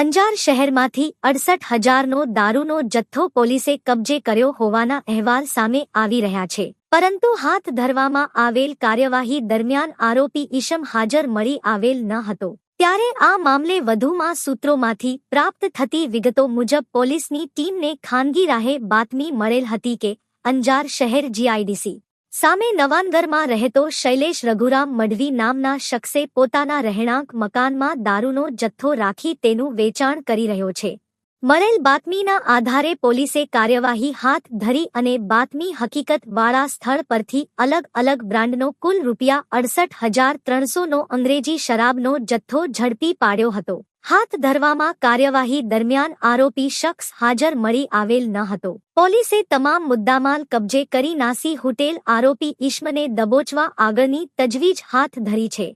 અંજાર શહેરમાંથી અડસઠ હજારનો દારૂનો જથ્થો પોલીસે કબજે કર્યો હોવાના અહેવાલ સામે આવી રહ્યા છે. પરંતુ હાથ ધરવામાં આવેલ કાર્યવાહી દરમિયાન આરોપી ઈશમ હાજર મળી આવેલ ન હતો. ત્યારે આ મામલે વધુમાં સૂત્રોમાંથી પ્રાપ્ત થતી વિગતો મુજબ પોલીસની ટીમને ખાનગી રાહે બાતમી મળેલ હતી કે અંજાર શહેર જીઆઈડીસી સામે નવાનગરમાં રહેતો શૈલેષ રઘુરામ મઢવી નામના શખ્સે પોતાના રહેણાંક મકાનમાં દારૂનો જથ્થો રાખી તેનું વેચાણ કરી રહ્યો છે. મળેલ બાતમીના આધારે પોલીસે કાર્યવાહી હાથ ધરી અને બાતમી હકીકત વાળા સ્થળ પરથી અલગ અલગ બ્રાન્ડનો કુલ રૂપિયા અડસઠ હજાર ત્રણસોનો અંગ્રેજી શરાબનો જથ્થો ઝડપી પાડ્યો હતો. હાથ ધરવામાં કાર્યવાહી દરમિયાન આરોપી શખ્સ હાજર મળી આવેલ ન હતો. પોલીસે તમામ મુદ્દામાલ કબજે કરી નાસી હુટેલ આરોપી ઈશ્મને દબોચવા આગળની તજવીજ હાથ ધરી છે.